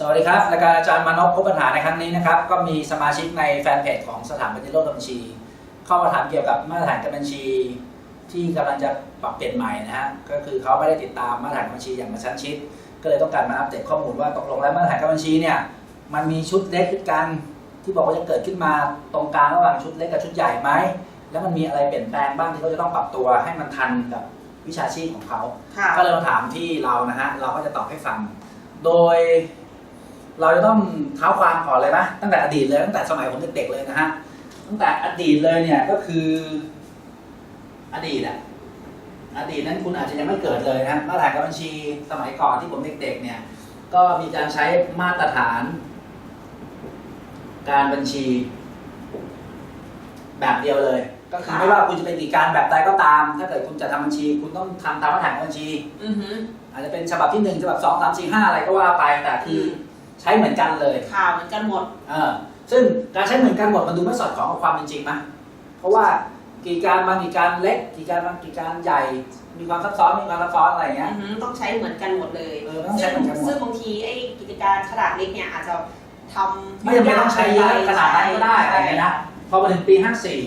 สวัสดีครับรายการอาจารย์มานพพบปัญหาในครั้งนี้นะครับ ก็มีสมาชิกในแฟนเพจของสถาบันโลกการบัญชี เข้ามาถามเกี่ยวกับมาตรฐานการบัญชี ที่กำลังจะปรับเปลี่ยนใหม่นะฮะก็คือเขาไม่ได้ติดตามมาตรฐานการบัญชีอย่างกระชั้นชิด ก็เลยต้องการมาอัปเดตข้อมูลว่าตกลงแล้วมาตรฐานการบัญชีเนี่ยมันมีชุดเล็กชุดกลางที่บอกว่าจะเกิดขึ้นมาตรงกลางระหว่างชุดเล็กกับชุดใหญ่ไหมแล้วมันมีอะไรเปลี่ยนแปลงบ้างที่เขาจะต้องปรับตัวให้มันทันกับวิชาชีพของเขาค่ะก็เลยมาถามที่เรานะฮะเราก็จะตอบให้ฟัง โดย เราจะต้องเท้าความก่อนเลยนะตั้งแต่อดีตเลยตั้งแต่สมัยผมเด็กๆเลยนะฮะตั้งแต่อดีตเลยเนี่ยก็คือ อดีตอะอดีตนั้นคุณอาจจะยังไม่เกิดเลยนะมาตรฐานการบัญชีสมัยก่อนที่ผมเด็กๆ เนี่ย ก็มีการใช้มาตรฐาน การบัญชี แบบเดียวเลย ก็คือค่ะไม่ว่าคุณจะเป็นกิจการแบบใดก็ตาม ถ้าเกิดคุณจะทำบัญชี คุณต้องทำตามมาตรฐานการบัญชีอือหืออาจจะเป็นฉบับที่หนึ่งฉบับสองสามสี่ห้าอะไรก็ว่าไปแต่คือ ใช้เหมือนกันเลยข่าวเหมือนกันหมดเออซึ่งการใช้เหมือนกันหมดมันดูไม่สอดคล้องกับความเป็นจริงนะเพราะว่ากิจการบางกิจการเล็กกิจการบางกิจการใหญ่ มีความซับซ้อนมีความซับซ้อนอะไรอย่างเงี้อืยอหือต้องใช้เหมือนกันหมดเลยเออต้องใช้เหมือนกันหมด ซึ่งบางทีไอ้กิจการขนาดเล็กเนี่ยอาจจะทำไม่จำเป็นต้องใช้เยอะขนาดนั้นก็ได้อะไรอย่างเงี้ยนะพอมาถึงปีห้าสี่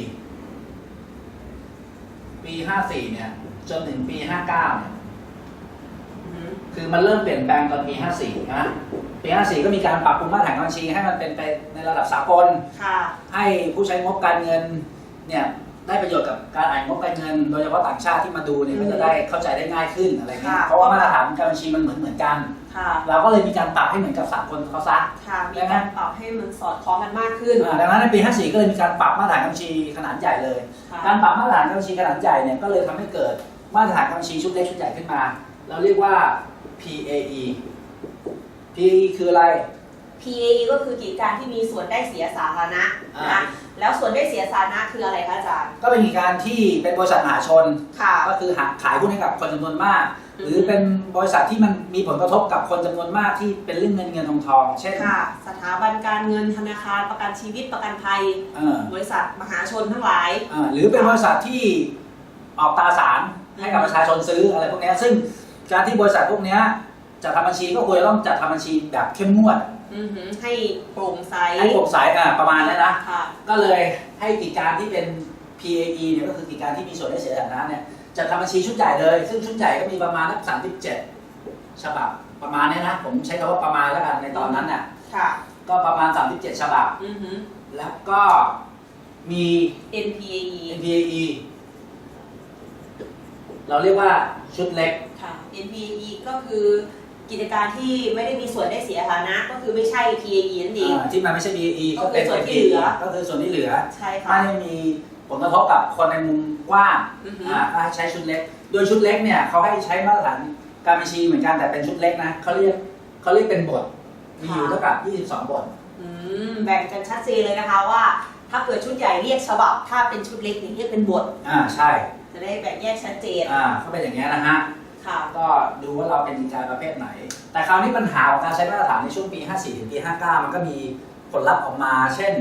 ปีห้าสี่เนี่ย จนถึงปีห้าเก้าเนี่ยอือหือ คือมันเริ่มเปลี่ยนแปลงตอนปีห้าสี่นะปีห้าสี่ก็มีการปรับปรุงมาตรฐานการบัญชีให้มันเป็นไปในระดับสากลค่ะ ให้ผู้ใช้งบการเงินเนี่ยได้ประโยชน์กับการอ่านงบการเงิน โดยเฉพาะต่างชาติที่มาดูเนี่ยอืมก็จะได้เข้าใจได้ง่ายขึ้นอะไรเงี้ยค่ะ เพราะว่ามาตรฐานการบัญชีมันเหมือนเหมือนกัน ค่ะ เราก็เลยมีการปรับให้เหมือนกับสากลเขาซะ ค่ะ มีการปรับให้มันสอดคล้องกันมากขึ้น อ่าดังนั้นในปี 54 ก็เลยมีการปรับมาตรฐานการบัญชีขนาดใหญ่เลย ค่ะ การปรับมาตรฐานการบัญชีขนาดใหญ่เนี่ยก็เลยทำให้เกิดมาตรฐานการบัญชีชุดเล็กชุดใหญ่ขึ้นมา เราเรียกว่า PAE PAE คืออะไร PAE ก็คือกิจการที่มีส่วนได้เสียสาธารณะอ่านะ แล้วส่วนได้เสียสาธารณะคืออะไรคะอาจารย์ ก็เป็นกิจการที่เป็นบริษัทมหาชนค่ะก็คือหาขายหุ้นให้กับคนจำนวนมาก หรือเป็นบริษัทที่มันมีผลกระทบกับคนจำนวนมากที่เป็นเรื่องเงินเงินทองทองเช่นค่ะสถาบันการเงินธนาคารประกันชีวิตประกันภัยเออบริษัทมหาชนทั้งหลายเออหรือเป็นบริษัทที่ออกตราสารให้กับประชาชนซื้ออะไรพวกเนี้ยซึ่ง การที่บริษัทพวกเนี้ยจะทำบัญชีก็ควรจะต้องจัดทำบัญชีแบบเข้มงวด อือหือให้โปร่งใสให้โปร่งใสอะประมาณนั้นนะ ค่ะ ก็เลยให้กิจการที่เป็น PAE เนี่ยก็คือกิจการที่มีส่วนได้เสียสาธารณะเนี่ยจะทำบัญชีชุดใหญ่เลย ซึ่งชุดใหญ่ก็มีประมาณนักสามสิบเจ็ดฉบับประมาณเนี้ยนะ ผมใช้คำว่าประมาณแล้วกันในตอนนั้นเนี่ยค่ะ ก็ประมาณ 37 ฉบับ อือหือ แล้วก็มี NPAE NPAE เราเรียกว่าชุดเล็ก ค่ะ NPAE ก็คือกิจการที่ไม่ได้มีส่วนได้เสียฐานะ ก็คือไม่ใช่ PAE นั่นเอง อ่าที่มันไม่ใช่ BAE ก็เป็น ก็คือส่วนที่เหลือ ก็คือส่วนที่เหลือใช่ไม่ค่ะได้มีผลกระทบกับคนในมุมกว้างอือหืออ่าก็ให้ใช้ชุดเล็ก โดยชุดเล็กเนี่ยเขาให้ใช้มาตรฐานการบัญชีเหมือนกันแต่เป็นชุดเล็กนะเขาเรียกเขาเรียกเป็นบทมีอยู่เท่ากับ 22 บท อืมแบ่งกันชัดเจนเลยนะคะว่า ถ้าเกิดชุดใหญ่เรียกฉบับ ถ้าเป็นชุดเล็กเนี่ยเรียกเป็นบท อ่าใช่ จะได้แบ่งแยกชัดเจนอ่าเขาเป็นอย่างนี้ยนะฮะ ค่ะ ก็ดูว่าเราเป็นกิจการประเภทไหน แต่คราวนี้ปัญหาของการใช้มาตรฐานในช่วงปี 54 ถึงปี 59 มันก็มีผลลัพธ์ออกมา เช่น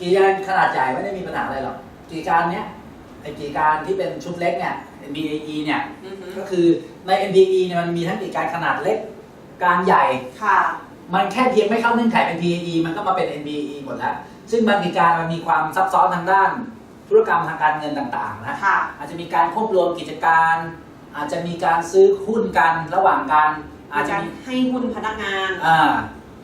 กิจการขนาดใหญ่ไม่ได้มีปัญหาอะไรหรอกกิจการเนี้ยไอกิจการที่เป็นชุดเล็กเนี่ย NBAE เนี่ย อือหือก็คือใน NBE เนี่ยมันมีทั้งกิจการขนาดเล็กกลางใหญ่ ค่ะ มันแค่เพียงไม่เข้าเงื่อนไขเป็น PAE มันก็มาเป็น NBE หมดแล้ว ซึ่งบางกิจการมันมีความซับซ้อนทางด้าน ธุรกรรมทางการเงินต่างๆนะค่ะ อาจจะมีการควบรวมกิจการ อาจจะมีการซื้อหุ้นกันระหว่างกันอาจจะการมีให้หุ้นพนักงาน อ่า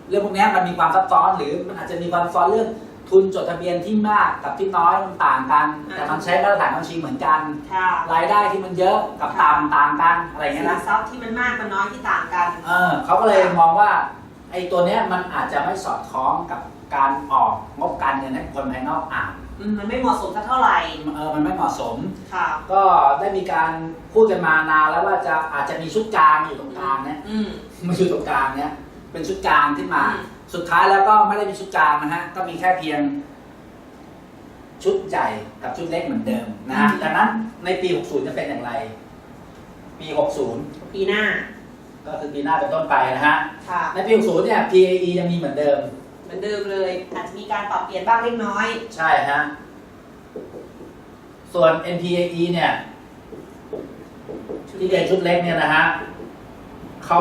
เรื่องพวกเนี้ยมันมีความซับซ้อนหรือมันอาจจะมีความซับซ้อนเรื่องทุนจดทะเบียนที่มากกับที่น้อยมันต่างกัน อ่า แต่มันใช้มาตรฐานบัญชีเหมือนกัน ค่ะรายได้ที่มันเยอะกับต่ำต่างกันอะไรสิเงี้ยนนะ ทรัพย์ที่มันมากมันน้อยที่ต่างกัน เออเขาก็เลยมองว่าไอ้ตัวเนี้ยมันอาจจะไม่สอดคล้องกับ การออกงบการเงินให้คนภายนอกอ่าน อืมมันไม่เหมาะสมสักเท่าไหร่เออมันไม่เหมาะสม ค่ะ ก็ได้มีการพูดกันมานานแล้วว่าจะอาจจะมีชุดกลางอยู่ตรงกลางเนี่ยอืมมันอยู่ตรงกลางเนี่ยเป็นชุดกลางขึ้นมา อืม สุดท้ายแล้วก็ไม่ได้มีชุดกลางนะฮะก็มีแค่เพียง ชุดใหญ่กับชุดเล็กเหมือนเดิมนะฮะดังนั้นในปี 60 จะเป็นอย่างไร ปี 60 ปีหน้าก็คือปีหน้าเป็นต้นไปนะฮะ ค่ะ ในปี 60 เนี่ย PAE ยังมีเหมือนเดิมเห มือนเดิมเลย อาจจะมีการปรับเปลี่ยนบ้างเล็กน้อย ใช่ฮะ ส่วน NPAE เนี่ย ที่เป็นชุดเล็กเนี่ยนะฮะเขา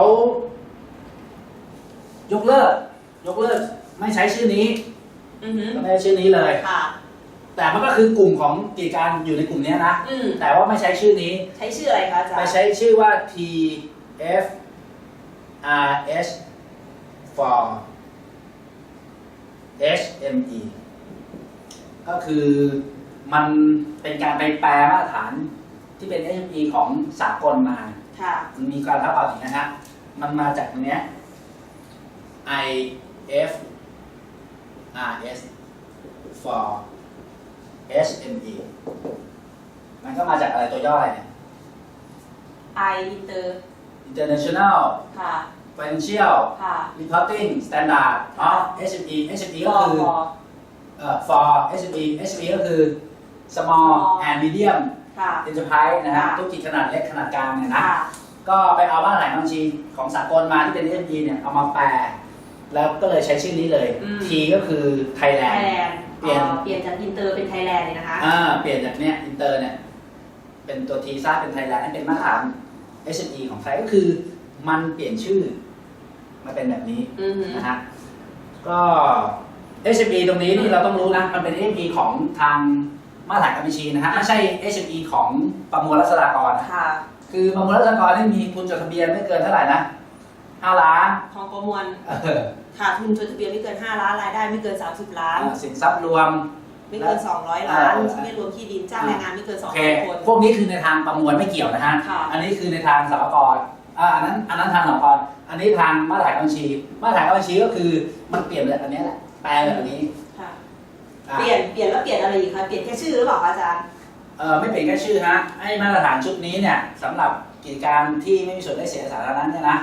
ยกเลิก ยกเลิก ไม่ใช้ชื่อนี้อือหือก็ไม่ใช้ชื่อนี้เลย ค่ะ แต่มันก็คือกลุ่มของกิจการอยู่ในกลุ่มเนี้ยนะ อืมแต่ว่าไม่ใช้ชื่อนี้ ใช้ชื่ออะไรคะอาจารไปย์ใช้ชื่อว่า T F R H for H M E ก็คือมันเป็นการไปแปลมาตรฐานที่เป็น H M E ของสากลมา ค่ะ มันมีการรับเอาอย่างนี้นะฮะ มันมาจากตรงเนี้ย I F R S for H M E มันก็มาจากอะไรตัวย่ออะไรเนี่ย I inter International ค่ะ Financial ค่ะ Reporting Standard อ๋อ HME HME ก็คือพอเอ่อ for HME HME ก็คือ Small Small and Medium ค่ะ Enterprise นะฮะค่ะธุรกิจขนาดเล็กขนาดกลางเนี่ยนะค่ะ ก็ไปเอามาตรฐานบัญชีของสากลมาที่เป็น HME เนี่ยเอามาแปล แล้วก็เลยใช้ชื่อนี้เลย อืม T ก็คือ ไท Thailand ยแลนด์เปลี่ยนเปลี่ยนจากอินเตอร์เป็นไทยแลนด์เลยนะคะ อ่าเปลี่ยนจากเนี้ยอินเตอร์เนี่ยเป็นตัว T ซะเป็น Thailand ให้เป็นมาตรฐาน HME ของไทยก็คือมันเปลี่ยนชื่อ มาเป็นแบบนี้อือหือนะฮะก็ HME ตรงนี้นี่เราต้องรู้นะ มันเป็น HME ของทางมาตรฐานการบัญชีนะฮะไม่ใช่ HME ของประมวลรัษฎากรนะค่ะ คือประมวลรัษฎากรที่มีทุนจดทะเบียนไม่เกินเท่าไหร่นะ5ล้านของประมวลเออค่ะทุนจดทะเบียนไม่เกิน 5 ล้าน รายได้ไม่เกิน 30 ล้าน สินทรัพย์รวม ไม่เกิน 200 ล้านเออไม่รวมที่ดินจ้างแรงงานไม่เกิน โอเค 200 คน พวกนี้คือในทางประมวลไม่เกี่ยวนะฮะ ค่ะ อันนี้คือในทางสหกรณ์ อ่าอันนั้นอันนั้นทางสหกรณ์อันนี้ทางมาตรฐานการบัญชี มาตรฐานการบัญชีก็คือมันเปลี่ยนแบบอันนี้แหละแปลแบบนี้ค่ะอ่าเปลี่ยนเปลี่ยนแล้วเปลี่ยนอะไรอีกคะเปลี่ยนแค่ชื่อหรือเปล่าคะอาจารย์เออไม่เปลี่ยนแค่ชื่อฮะไอ้มาตรฐานชุดนี้เนี่ยสำหรับกิจการที่ไม่มีส่วนได้เสียสาธารณะเนี่ยนะ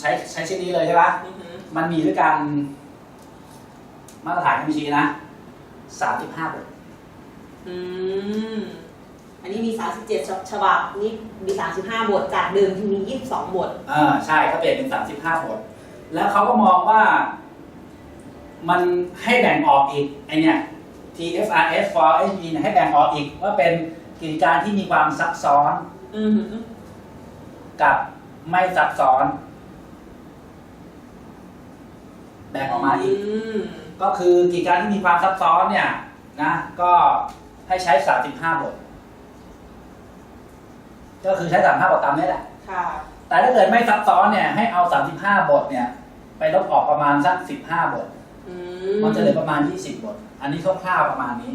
ใช้ใช้ชื่อนี้เลยใช่ปะอือหือมันมีด้วยกันมาตรฐานการบัญชีนะสามสิบห้าบท อืม อันนี้มี 37 ฉบับ นี่มี 35 บท จากเดิมที่มี 22 บท อ่าใช่เขาเปลี่ยนเป็นสามสิบห้าบท แล้วเขาก็มองว่า มันให้แบ่งออกอีกไอเนี่ย TFRS for HE เนี่ยให้แบ่งออกอีก ว่าเป็นกิจการที่มีความซับซ้อนอือหือกับไม่ซับซ้อน แบ่งออกมาอีก มก็คือกิจการที่มีความซับซ้อนเนี่ยนะ ก็ให้ใช้ 35 บท ก็คือใช้35บทตามนี้แหละ ค่ะ แต่ถ้าเกิดไม่ซับซ้อนเนี่ยให้เอา35บทเนี่ย ไปลบออกประมาณสัก15บท อืมันจะเหลือประมาณ20บท อันนี้คร่าวๆประมาณนี้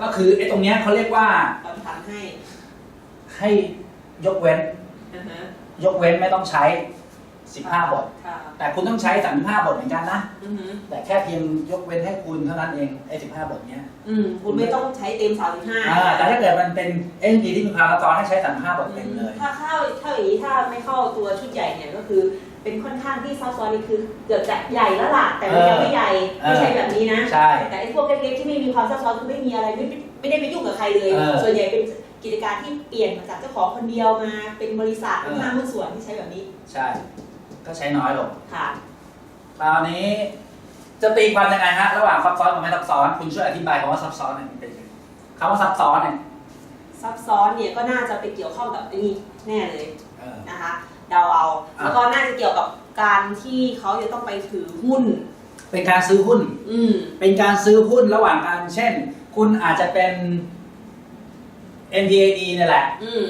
ก็คือไอ้ตรงเนี้ยเขาเรียกว่าเราทำให้ให้ยกเว้นอือฮะ ยกเว้นไม่ต้องใช้ 15 บท ค่ะแต่คุณต้องใช้ 35 บทเหมือนกันนะ อือหือแต่แค่เพียงยกเว้นให้คุณเท่านั้นเองไอ้15 บทเนี้ยอืมคุณไม่ต้องใช้เต็ม35อ่าแต่ถ้าเกิดมันเป็นเอ็นดีที่มีความซับซ้อนให้ใช้ 35 บทเต็มเลย ถ้าเข้าถ้าอย่างนี้ถ้าไม่เข้าตัวชุดใหญ่เนี่ยก็คือ เป็นค่อนข้างที่ซับซ้อนนี่คือ เกือบจะใหญ่แล้วล่ะแต่มันยังไม่ใหญ่เออ ไม่ใช่แบบนี้นะ ใช่ แต่ไอ้พวกเล็กๆที่ไม่มีความซับซ้อนคือไม่มีอะไรไม่ไม่ได้ไปยุ่งกับใครเลย เออส่วนใหญ่เป็นกิจการที่เปลี่ยนมาจากเจ้าของคนเดียวมาเป็นบริษัทเออ ห้างหุ้นส่วนที่ใช้แบบนี้ ใช่ ก็ใช้น้อยลงค่ะ คราวนี้จะตีความยังไงฮะระหว่างซับซ้อนกับไม่ซับซ้อน คุณช่วยอธิบายคำว่าซับซ้อนหน่อยมันเป็นยังไงคำว่าซับซ้อนเนี่ยซับซ้อนเนี่ยก็น่าจะไปเกี่ยวข้องกับอันนี้แน่เลยเออ นะคะเดาเอาอะ แล้วก็น่าจะเกี่ยวกับการที่เขาจะต้องไปถือหุ้น เป็นการซื้อหุ้น อืม เป็นการซื้อหุ้นระหว่างกันเช่น คุณอาจจะเป็น NPAE เนี่ยแหละ อืม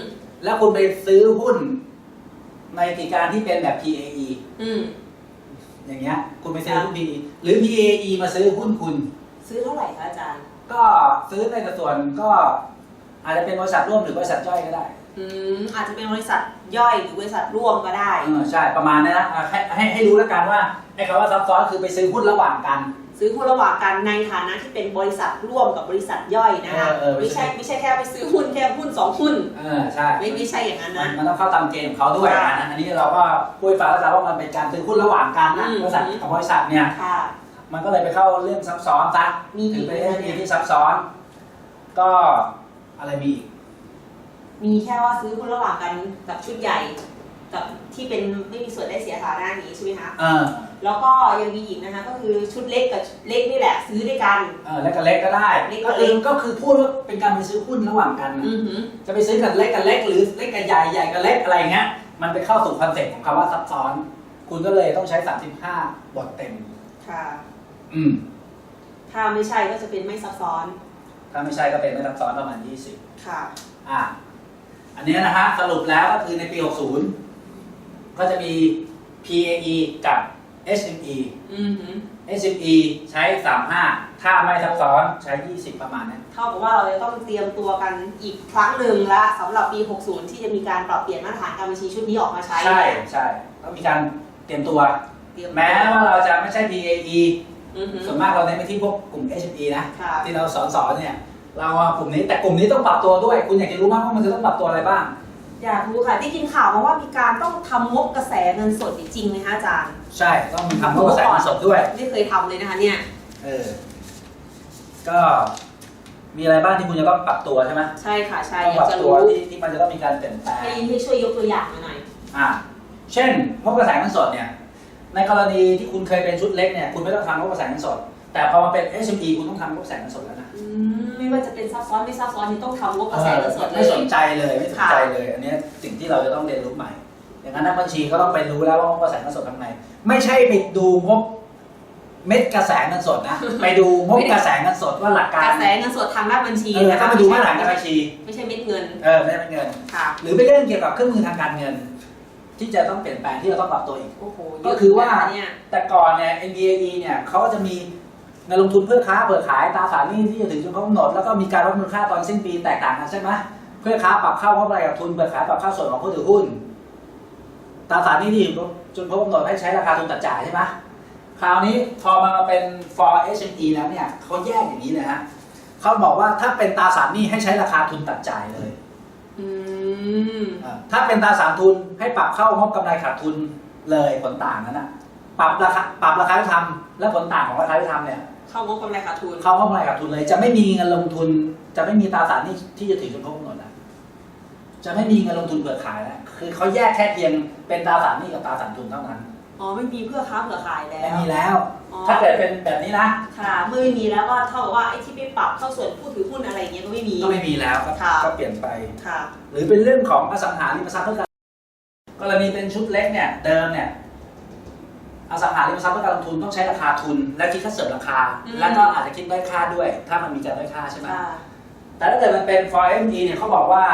แล้วคุณไปซื้อหุ้น ในกิจการที่เป็นแบบ PAE อืม อย่างเงี้ย คุณไปซื้อหุ้น PAE หรือ PAE มาซื้อหุ้นคุณ ซื้อเท่าไหร่คะอาจารย์ ก็ซื้อในสัดส่วนก็ อาจจะเป็นบริษัทร่วมหรือบริษัทย่อยก็ได้อืม อาจจะเป็นบริษัทย่อยหรือบริษัทร่วมก็ได้ เออใช่ประมาณนี้นะอะให้ให้ให้รู้แล้วกันว่าไอ้คำว่าซับซ้อนคือไปซื้อหุ้นระหว่างกัน ซื้อหุ้นระหว่างกันในฐานะที่เป็นบริษัทร่วมกับบริษัทย่อยนะคะเออเออไม่ไม่ใช่ ใช่ไม่ใช่แค่ไปซื้อหุ้นแค่หุ้นสองหุ้นเออใช่ ไม่ไม่ใช่อย่างนั้นมันนะมันต้องเข้าตามเกณฑ์ของเขาด้วยค่ะนะอันนี้เราก็พูดให้ฟังแล้วกันว่ามันเป็นการซื้อหุ้นระหว่างกันนะอืม บริษัทกับบริษัทเนี่ย ค่ะ มันก็เลยไปเข้าเรื่องซับซ้อนซะมีถือีอกไหเป็มนคะเรื่เนี่องยที่ซับซ้อน ก็อะไรมีอีกมีแค่ว่าซื้อหุ้นระหว่างกันกับชุดใหญ่ กับที่เป็นไม่มีส่วนได้เสียฐานะอย่างนี้ใช่ไหมคะ เออ แล้วก็ยังมีอีกนะคะก็คือชุดเล็กกับเล็กนี่แหละซื้อด้วยกัน เออเล็กกับเล็กก็ได้เล็กกัก็บเล็คือก ก็คือพูดว่าเป็นการไปซื้อหุ้นระหว่างกันนะอือหือจะไปซื้อกับเล็กกับเล็ก หรือเล็กกับใหญ่ใหญ่กับเล็กอะไรเงี้ยมันไปเข้าสู่คอนเซ็ปต์ของคำว่าซับซ้อน คุณก็เลยต้องใช้ 35 บทเต็ม ค่ะ อืม ถ้าไม่ใช่ก็จะเป็นไม่ซับซ้อนถ้าไม่ใช่ก็เป็นไม่ซับซ้อนประมาณ 20 ค่ะ อะ อันเนี้ยนะฮะสรุปแล้วก็คือในปี 60 ก็จะมี PAE กับ SME อือหือ SME ใช้ 35 ถ้าไม่ซับซ้อนใช้ 20 ประมาณนั้น เท่ากับว่าเราจะต้องเตรียมตัวกันอีกครั้งหนึ่งละสำหรับปี 60 ที่จะมีการปรับเปลี่ยนมาตรฐานการบัญชีชุดนี้ออกมาใช้ ใช่ใช่ต้องมีการเตรียมตัว เตรียมตัวแม้ว่าเราจะไม่ใช่ PAE อือหือ ส่วนมากเราเน้นไปที่พวกกลุ่ม SME นะ ค่ะ ที่เราสอนสอนเนี่ย เราเอากลุ่มนี้แต่กลุ่มนี้ต้องปรับตัวด้วย คุณอยากจะรู้มากว่ามันจะต้องปรับตัวอะไรบ้าง อยากรู้ค่ะที่กินข่าวมาว่ามีการต้องทำงบกระแสเงินสดจริงไหมคะอาจารย์ใช่ต้องมีทำข้อกระแสเงินสดด้วย ไม่เคยทำเลยนะคะเนี่ยเออ ก็มีอะไรบ้างที่คุณจะต้องปรับตัวใช่ไหมใช่ค่ะใช่ต้องอปยารักจะตัวรู้ที่ที่มันจะต้องมีการเปลี่ยนแปลงให้ให้ช่วยยกตัวอย่างมาหน่อยอ่า เช่นงบกระแสเงินสดเนี่ย ในกรณีที่คุณเคยเป็นชุดเล็กเนี่ย คุณไม่ต้องทำงบกระแสเงินสด แต่พอมาเป็น SME คุณต้องทำงบกระแสเงินสดแล้วนะอืมไม่ว่าจะเป็นซับซ้อนไม่ซับซ้อนนี่ต้องทำงบกระแสเงินสดเลไม่สยนใจเลยไม่สนใจเลย อันเนี้ยสิ่งที่เราจะต้องเรียนรู้ใหม่ อย่างนั้นนักบัญชีก็ต้องไปรู้แล้วว่างบกระแสเงินสดทำไงไม่ใช่ไปดูงบเม็ดกระแสเงินสดนะ ไปดูงบกระแสเงินสดว่าหลักกการระแสเงินสดทางด้านบัญชีเออนะถ้าคะไปดูมาตรฐานการบัญชี ไม่ใช่เม็ดเงินเออไม่ได้เป็นเงิน ค่ะหรือเป็นเรื่องเกี่ยวกับเครื่องมือทางการเงิน ที่จะต้องเปลี่ยนแปลงที่เราต้องปรับตัวอีก โอ้โหก็คือว่าเยะเนี่ยแต่ก่อนเนี่ย NDAE เนี่ยเขาก็จะมี เงินลงทุนเพื่อค้าเพื่อขายตราสารหนี้ที่จะถึงจนครบกำหนดแล้วก็มีการวัดมูลค่าตอนสิ้นปีแตกต่างกันใช่ไหมเพื่อค้าปรับเข้ากำไรกับทุนเพื่อขายปรับเข้าส่วนของผู้ถือหุ้นตราสารหนี้ที่จนครบกำหนดให้ใช้ราคาทุนตัดจ่ายใช่ไหมคราวนี้พอมาเป็น for SME แล้วเนี่ยเขาแยกอย่างนี้เลยฮะเขาบอกว่าถ้าเป็นตราสารหนี้ให้ใช้ราคาทุนตัดจ่ายเลยอืมอ่าถ้าเป็นตราสารทุนให้ปรับเข้างบกำไรขาดทุนเลยผลต่างนั้นนะปรับราคาปรับราคาที่ทำและผลต่างของราคาที่ทำเนี่ย เข้างบกำไรขาดทุน เข้างบกำไรขาดทุนเลย จะไม่มีเงินลงทุน จะไม่มีตราสารที่ที่จะถือจนครบกำหนดนะจะไม่มีเงินลงทุนเผื่อขายนะคือเขาแยกแค่เพียงเป็นตราสารหนี้กับตราสารทุนเท่านั้นอ๋อไม่มีเพื่อค้าเผื่อขายแล้ไม่วมีแล้ว อ๋อถ้าเกิดเป็นแบบนี้นะค่ะเมื่อไม่มีแล้วก็เท่ากับว่าไอ้ที่ไปปรับเข้าส่วนผู้ถือหุ้นอะไรอย่างเงี้ยก็ไม่มี ก็ไม่มีแล้วก็ค่ะ ก็เปลี่ยนไป ค่ะ หรือเป็นเรื่องของอสังหาริมทรัพย์เพื่อการกรณีเป็นชุดเล็กเนี่ยเดิมเนี่ย อสังหาริมทรัพย์เพื่อการลงทุนต้องใช้ราคาทุน และคิดค่าเสริมราคา อืม แล้วก็อาจจะคิดด้อยค่าด้วย ถ้ามันมีการด้อยค่าใช่ไหม ค่ะ แต่ถ้าเกิดมันเป็น for ME เนี่ยเขาบอกว่า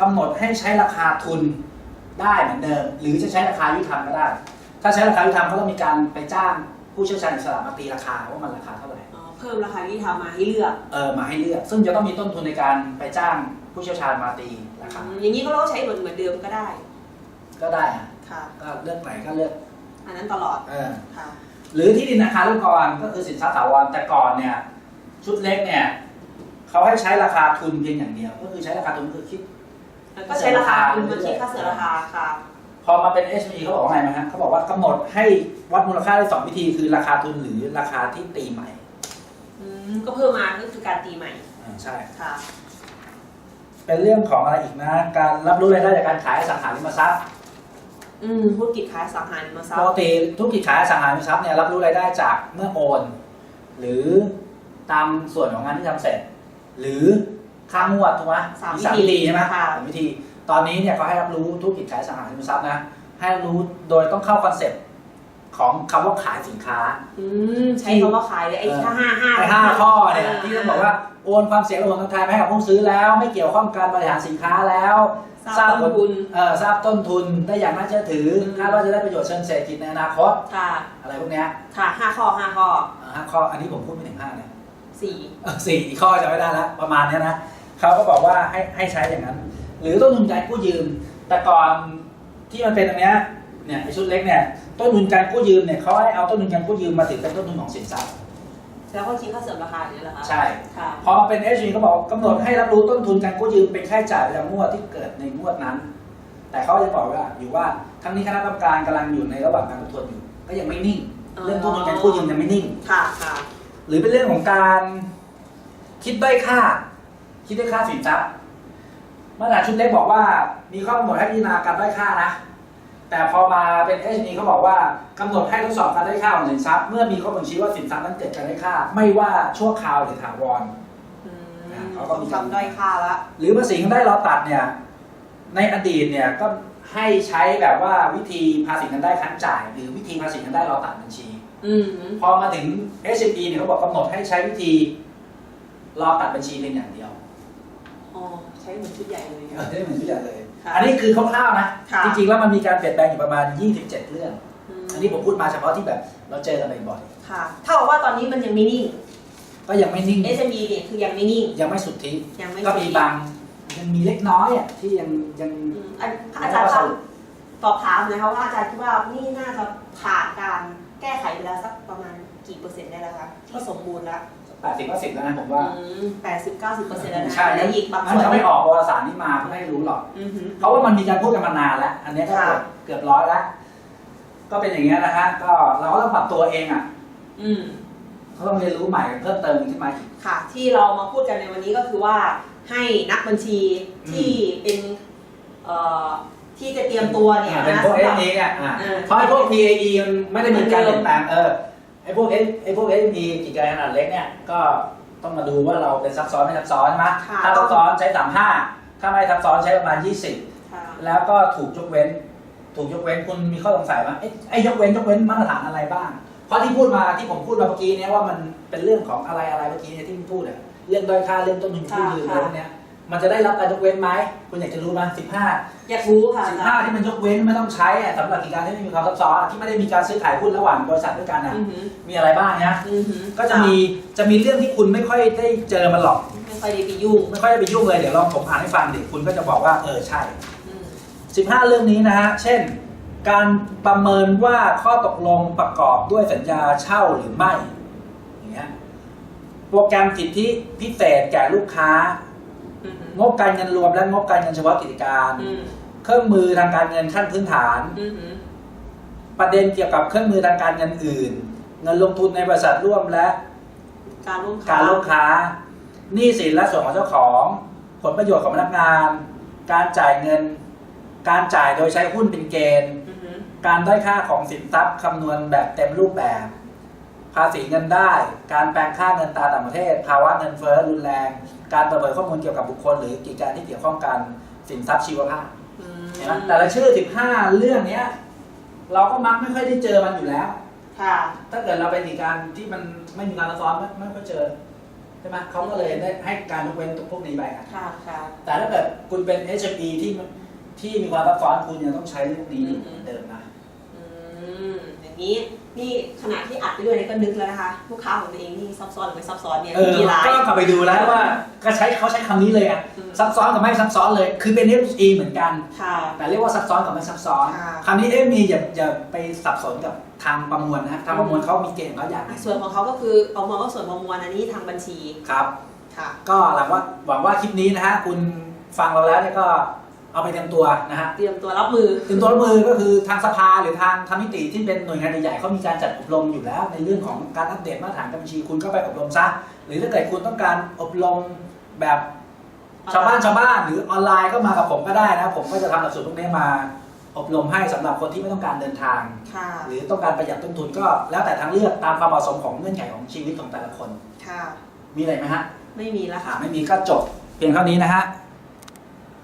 กำหนดให้ใช้ราคาทุนได้เหมือนเดิม หรือจะใช้ราคายุติธรรมก็ได้ ถ้าใช้ราคายุติธรรมเขาต้องมีการไปจ้างผู้เชี่ยวชาญอิสระมาตีราคาว่ามันราคาเท่าไหร่อ๋อเพิ่มราคาที่ทำมาให้เลือกเออมาให้เลือก ซึ่งจะต้องมีต้นทุนในการไปจ้างผู้เชี่ยวชาญมาตีราคาอืมอย่างนี้ก็เราก็ใช้เหมือนเหมือนเดิมก็ได้ ก็ได้อะค่ะ ก็เลือกไหนก็เลือก อันนั้นตลอดเออค่ะหรือที่ดินอาคารลูกกรก็คือสินทรัพย์ถาวรแต่ก่อนเนี่ย ชุดเล็กเนี่ยเขาให้ใช้ราคาทุนเพียงอย่างเดียว ก็คือใช้ราคาทุนคือคิด แล้วก็ใช้ราคาคุณมาคิดค่าเสียราคาค่ะพอมาเป็น SME เขาบอกว่าไงไหมฮะเขาบอกว่ากำหนดให้วัดมูลค่าได้สองวิธีคือราคาทุนหรือราคาที่ตีใหม่อืมก็เพิ่มมาก็คือการตีใหม่อ่าใช่ ค่ะ เป็นเรื่องของอะไรอีกนะ การรับรู้รายได้จากการขายอสังหาริมทรัพย์ อืมธุรกิจขายอสังหาริมทรัพปกย์ติธุรกิจขายอสังหาริมทรัพย์เนี่ยรับรู้รายได้จากเมื่อโอน หรือตามส่วนของงานที่ทำเสร็จ หรือค่างวดถูกไหมสามมีวิสามธีวิธีใช่ไหมค่ะ สามวิธี ตอนนี้เนี่ยเขาให้รับรู้ธุรกิจขายอสังหาริมทรัพย์นะให้รับรู้โดยต้องเข้าคอนเซ็ปต์ ของคำว่าขายสินค้า อืมใช้คำว่าขายเลยไอ้เออห้าห้าห้าไอ้ห้าข้อเนี่ยที่ต้องบอกว่าโอนความเสี่ยงระบบทางการให้กับผู้ซื้อแล้ว ไม่เกี่ยวข้องกับการบริหารสินค้าแล้วทราบต้นทุน เออทราบต้นทุนได้อย่างน่าเชื่อถืออืมคาดว่าจะได้ประโยชน์เชิงเศรษฐกิจในอนาคตค่ะอะไรพวกเนี้ยค่ะห้าข้อห้าข้ออ่าห้าข้ออันนี้ผมพูดไม่ถึงห้าเนี่ยสี่เออสี่ข้อจะไม่ได้แล้วประมาณเนี้ยนะเขาก็บอกว่าให้ให้ใช้อย่างนั้น หรือต้นทุนการกู้ยืม แต่ก่อนที่มันเป็นตรงเนี้ย เนี่ยไอ้ชุดเล็กเนี่ยต้นทุนการกู้ยืมเนี่ยเขาให้เอาต้นทุนการกู้ยืมมาถือเป็นต้นทุนของสินทรัพย์แล้วก็คิดค่าเสริมราคาอย่างนี้เหรอคะใช่ค่ะพอมาเป็น h อเขาบอกกำหนดให้รับรู้ต้นทุนการกู้ยืมเป็นค่าใช้จ่ายประจำงวดที่เกิดในงวดนั้น แต่เขาจะบอกว่าอยู่ว่าทั้งนี้คณะกรรมการกำลังอยู่ในระหว่างการทบทวนอยู่ ก็ยังไม่นิ่งอ๋อเรื่องต้นทุนการกู้ยืมยังไม่นิ่งค่ะค่ะหรือเป็นเรื่องของการคิดด้อยค่า คิดด้อยค่าสินทรัพย์มาตรฐานชุดเล็กบอกว่ามีข้อกำหนดให้พิจารณาการด้อยค่านะ แต่พอมาเป็น h อเขาบอกว่ากำหนดให้ทดสอบการด้อยค่าของสินทรัพย์เมื่อมีข้อบ่งชี้ว่าสินทรัพย์นั้นเกิดการด้อยค่า ไม่ว่าชั่วคราวหรือถาวรอืมเขาก็มีการจำด้อยค่าละหรือภาษีเงินได้เราตัดเนี่ย ในอดีตเนี่ยก็ให้ใช้แบบว่าวิธีภาษีเงินได้ค้างจ่าย หรือวิธีภาษีเงินได้เราตัดบัญชีอืมพอมาถึง SME เนี่ยเขาบอกกำหนดให้ใช้วิธีรอตัดบัญชีเพียงอย่างเดียวอ๋อใช้เหมือนชุดใหญ่เลยเอค่ะอได้เหมือนทุกอย่างเลย ค่ะอันนี้คือคร่าวๆนะ ค่ะ จริงๆแล้วมันมีการเปลี่ยนแปลงอยู่ประมาณ 27 เรื่องมอันนี้ผมพูดมาเฉพาะที่แบบเราเจอกันบ่อยค่ะเท่ากับว่าตอนนี้มันยังไม่นิ่ง ๆก็ยังไม่นิ่ง SME เนี่ยคือยังไม่นิ่ง ยังไม่สุดทิ้งยังไม่ก็มีบางยังมีเล็กน้อยอะที่ยังยัง อืมอันอาจารย์ครับตอบถามหนะคะว่าอาจารย์คิดว่านี่น่าจะผ่านการแก้ไขไปแล้วสักประมาณ กี่เปอร์เซ็นต์ได้แล้วคะที่สมบูรณ์แล้วแปดสิบก็สิบแล้วนะผมว่าแปดสิบเก้าสิบเปอร์เซ็นต์แล้วนะใช่แล้วอีกบางมันส่วนจะไม่ออกวารสารนี้มาเพื่อให้รู้หรอกอือหือเพราะว่ามันมีการพูดกันมานานแล้ว อันนี้ก็เกือบค่ะเกือบร้อยแล้ว ก็เป็นอย่างเงี้ยนะฮะก็เราก็ต้องปรับตัวเองอะ อืมเขาต้องเรียนรู้ใหม่เพิ่มเติมขึ้นมาอีกค่ะ ที่เรามาพูดกันในวันนี้ก็คือว่าให้นักบัญชีที่เป็นเอ่อที่จะเตรียมตัวเนี่ยเป็นนะพวกสำหรับ SME เนี่ยอะเออเพราะไอ้พวก PAE มันไม่ได้มีการเปลี่ยนแปลงเออ ไอ้พวก S ไอ้พวก SME กิจการขนาดเล็กเนี่ยก็ต้องมาดูว่าเราเป็นซับซ้อนไม่ซับซ้อนใช่ไหมค่ะถ้าซับซ้อนใช้สามห้าถ้าไม่ซับซ้อนใช้ประมาณยี่สิบค่ะแล้วก็ถูกยกเว้น ถูกยกเว้นคุณมีข้อสงสัยว่าเอ๊ะไอ้ยกเว้นยกเว้นมาตรฐานอะไรบ้าง เพราะที่พูดมาที่ผมพูดมาเมื่อกี้เนี่ยว่ามันเป็นเรื่องของอะไรอะไรเมื่อกี้เนี่ยที่พูดอะเรื่องด้อยค่าเรื่องต้นทุนผู้ยืนอะไรพวกเนี้ย มันจะได้รับการยกเว้นไหมคุณอยากจะรู้ไหมสิบห้าอยากรู้ค่ะสิบอาห้าจารย์ที่มันยกเว้นไม่ต้องใช้อะสำหรับกิจการที่ไม่มีความซับซ้อนอะที่ไม่ได้มีการซื้อขายหุ้นระหว่างบริษัทด้วยกันอะอือหือมีอะไรบ้างเนี่ยอือหือก็จะมีจะมีเรื่องที่คุณไม่ค่อยได้เจอมันหรอก ไม่ค่อยได้ไปยุ่งไม่ค่อยได้ไปยุ่งเลยเดี๋ยวลองผมอ่านให้ฟังดิคุณก็จะบอกว่าเออใช่ อืม15 เรื่องนี้นะฮะ เช่น การประเมินว่าข้อตกลงประกอบด้วยสัญญาเช่าหรือไม่อย่างเงี้ยโปรแกรมสิทธิพิเศษแก่ลูกค้าอือหือ งบการเงินรวมและงบการเงินเฉพาะกิจการ อืมเครื่องมือทางการเงินขั้นพื้นฐาน อือหือประเด็นเกี่ยวกับเครื่องมือทางการเงินอื่น เงินลงทุนในบริษัทร่วมและ การร่วมค้าการลูกค้าหนี้สินและส่วนของเจ้าของ ผลประโยชน์ของพนักงาน การจ่ายเงิน การจ่ายโดยใช้หุ้นเป็นเกณฑ์ อือหือการด้อยค่าของสินทรัพย์คำนวณแบบเต็มรูปแบบ ภาษีเงินได้ การแปลงค่าเงินตราต่างประเทศ ภาวะเงินเฟ้อรุนแรง การเปิดเผยข้อมูลเกี่ยวกับบุคคล หรือกิจการที่เกี่ยวข้องกันสินทรัพย์ชีวภาพอืมเห็นไหมแต่ละชื่อ 15 เรื่องเนี้ย เราก็มักไม่ค่อยได้เจอมันอยู่แล้ว ค่ะ ถ้าเกิดเราไปกิจการที่มันไม่มีการซับซ้อนไม่ไม่ค่อยเจอใช่ไหมเขาก็เลยได้ให้การยกเว้นพวกนี้ไปกันค่ะค่ะแต่ถ้าเกิดคุณเป็น HME ที่ที่มีความซับซ้อนคุณยังต้องใช้เรื่องนี้อืมเหมือนเดิมนะ อืมอย่างนี้ นี่ขณะที่อัดไปด้วยเนี่ยก็นึกแล้วนะคะลูกค้าของตัวเองนี่ซับซ้อนหรือไม่ซับซ้อนเนี่ยเออมีหลาย ก็กลับไปดูแล้วว่าก็ใช้เขาใช้คำนี้เลยอะอืม ซับซ้อนกับไม่ซับซ้อนเลย คือเป็น HME เหมือนกัน ค่ะ แต่เรียกว่าซับซ้อนกับไม่ซับซ้อนค่ะ คำนี้ HME อย่าอย่าไปสับสนกับทางประมวลนะทางประมวลเขามีเกณฑ์เขาอย่างหนึ่งส่วนของเขาก็คือเอามาก็ส่วนประมวลอันนี้ทางบัญชีครับ ค่ะ ก็หวังว่าหวังว่าคลิปนี้นะฮะคุณฟังเราแล้วเนี่ยก็ เอาไปเตรียมตัวนะฮะเตรียมตัวรับมือเตรียมตัวรับมือก็คือทางสภาหรือทางทางนิติที่เป็นหน่วยงานใหญ่ๆเขามีการจัดอบรมอยู่แล้ว ในเรื่องของการอัปเดตมาตรฐานการบัญชีคุณก็ไปอบรมซะหรือถ้าเกิดคุณต้องการอบรมแบบชาวบ้านชาวบ้านหรือออนไลน์ก็มากับผมก็ได้นะผมก็จะทำหลักสูตรพวกนี้มาอบรมให้สำหรับคนที่ไม่ต้องการเดินทางค่ะหรือต้องการประหยัดต้นทุนก็แล้วแต่ทางเลือกตามความเหมาะสมของเงื่อนไขของชีวิตของแต่ละคน ค่ะ มีอะไรไหมฮะ ไม่มีแล้วอ่าค่ะ ไม่มีก็จบเพียงเท่านี้นะฮะ